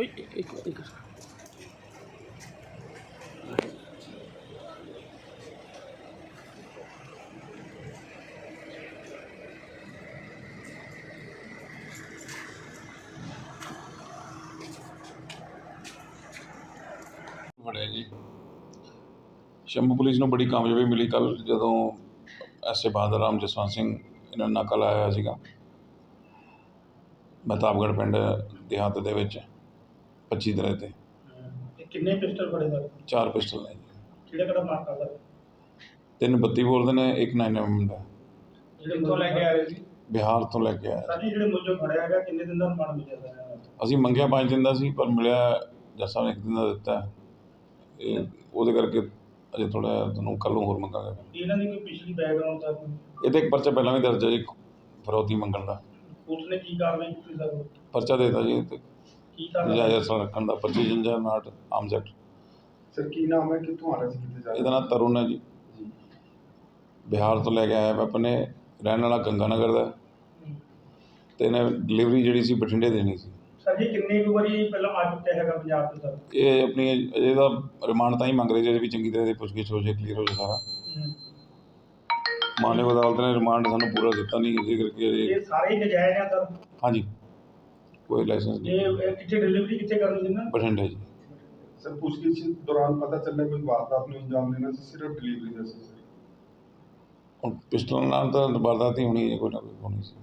ਇੱਕ ਇੱਕ ਇੱਕ ਫੜਿਆ ਜੀ ਸ਼ੰਭੂ ਪੁਲਿਸ ਨੂੰ ਬੜੀ ਕਾਮਯਾਬੀ ਮਿਲੀ ਕੱਲ ਜਦੋਂ ਐਸਏ ਬਹਾਦਰ ਰਾਮ ਜਸਵੰਤ ਸਿੰਘ ਇਹਨਾਂ ਨੂੰ ਨਾਕਾ ਲਾਇਆ ਹੋਇਆ ਸੀਗਾ ਮਹਤਾਬਗੜ੍ਹ ਪਿੰਡ ਦਿਹਾਤ ਦੇ ਵਿੱਚ 25 ਦਰੇ ਤੇ ਇਹ ਕਿੰਨੇ ਪਿਸਟਲ ਫੜੇ ਸਰ ਚਾਰ ਪਿਸਟਲ ਨੇ ਜੀ। ਕਿਹੜਾ ਕਿਹੜਾ ਮਾਰਕਾ ਸਰ ਤਿੰਨ 32 ਬੋਲਦੇ ਨੇ ਇੱਕ 9 mm ਦਾ ਜਿਹੜੇ ਕਿੱਥੋਂ ਲੈ ਕੇ ਆ ਰਹੇ ਸੀ ਬਿਹਾਰ ਤੋਂ ਲੈ ਕੇ ਆਇਆ। ਸਰ ਜੀ ਜਿਹੜੇ ਮੁਲਜ਼ਮ ਫੜਿਆ ਹੈਗਾ ਕਿੰਨੇ ਦਿਨ ਦਾ ਰਿਮਾਂਡ ਮਿਲਿਆ ਸਰ ਇਹਨਾਂ ਨੂੰ? ਅਸੀਂ ਮੰਗਿਆ ਪੰਜ ਦਿਨ ਦਾ ਸੀ ਪਰ ਮਿਲਿਆ ਜੱਜ ਸਾਹਿਬ ਨੇ ਇੱਕ ਦਿਨ ਦਾ ਦਿੱਤਾ। ਇਹ ਉਹਦੇ ਕਰਕੇ ਅਜੇ ਥੋੜਾ ਤੁਹਾਨੂੰ ਕੱਲ੍ਹ ਨੂੰ ਹੋਰ ਮੰਗਾਂਗੇ। ਇਹਨਾਂ ਦੀ ਕੋਈ ਪਿਛਲੀ ਬੈਕਗ੍ਰਾਉਂਡ ਤਾਂ ਇਹਦੇ ਇੱਕ ਪਰਚਾ ਪਹਿਲਾਂ ਵੀ ਦਰਜ ਹੈ ਜੀ ਫਰੌਤੀ ਮੰਗਣ ਦਾ। ਪੁਲਿਸ ਨੇ ਕੀ ਕਾਰਵਾਈ ਕੀਤੀ ਸਰ? ਪਰਚਾ ਦੇ ਦਿੱਤਾ ਜੀ ਤੇ ਕੀ ਕਾਰਵਾਈ ਨਜਾਇਜ਼ ਅਸਲ ਰੱਖਣ ਦਾ 25 ਜੰਜਾ ਨਾਟ ਆਰਮਸ ਐਕਟ ਸਰ ਕੀ ਨਾਮ ਹੈ? ਕਿੱਥੋਂ ਰਿਹਾ ਸੀ ਕਿਤੇ ਜਾ ਇਹਦਾ ਨਾਮ ਤਰੁਣ ਹੈ ਜੀ। ਬਿਹਾਰ ਤੋਂ ਲੈ ਕੇ ਆਇਆ ਵੈਪਨ ਇਹ ਰਹਿਣ ਵਾਲਾ ਗੰਗਾ ਨਗਰ ਦਾ। ਹੈ। ਤੇ ਇਹਨੇ ਡਿਲੀਵਰੀ ਜਿਹੜੀ ਸੀ ਬਠਿੰਡੇ ਦੇਣੀ ਸੀ। ਸਰ ਜੀ ਕਿੰਨੇ ਕੁ ਵਾਰੀ ਪਹਿਲਾਂ ਆ ਚੁੱਕਿਆ ਹੈਗਾ ਪੰਜਾਬ ਤੋਂ ਸਰ? ਇਹ ਆਪਣੀ ਇਹਦਾ ਰਿਮਾਂਡ ਤਾਂ ਹੀ ਮੰਗ ਰਹੇ ਜਿਹੜੇ ਵੀ ਚੰਗੀ ਤਰ੍ਹਾਂ ਦੀ ਪੁੱਛਗਿੱਛ ਹੋ ਜਾਏ ਕਲੀਅਰ ਹੋ ਜਾਏ ਸਾਰਾ। ਮਾਨਯੋਗ ਅਦਾਲਤ ਨੇ ਰਿਮਾਂਡ ਸਾਨੂੰ ਪੂਰਾ ਦਿੱਤਾ ਨਹੀਂ ਇਹਦੇ ਕਰਕੇ ਇਹ- ਇਹ ਸਾਰੇ ਹੀ ਨਜਾਇਜ਼ ਆ ਸਰ? ਹਾਂਜੀ। ਕੋਈ ਲਾਇਸੈਂਸ ਨਹੀਂ। ਇਹ ਕਿੱਥੇ ਡਿਲੀਵਰੀ ਕਿੱਥੇ ਕਰਨੀ ਸੀ ਨਾ ਬਠਿੰਡੇ ਜੀ। ਸਰ ਪੁੱਛਗਿੱਛ ਦੌਰਾਨ ਪਤਾ ਚੱਲਿਆ ਕੋਈ ਵਾਰਦਾਤ ਨੂੰ ਅੰਜਾਮ ਦੇਣਾ ਸੀ ਸਿਰਫ ਡਿਲੀਵਰੀ ਦਾ ਸੀ ਸਰ? ਹੁਣ ਪਿਸਟਲ ਨਾਲ ਤਾਂ ਵਾਰਦਾਤ ਹੀ ਹੋਣੀ ਹੈ ਕੋਈ ਨਾ ਕੋਈ ਹੋਣੀ ਸੀ।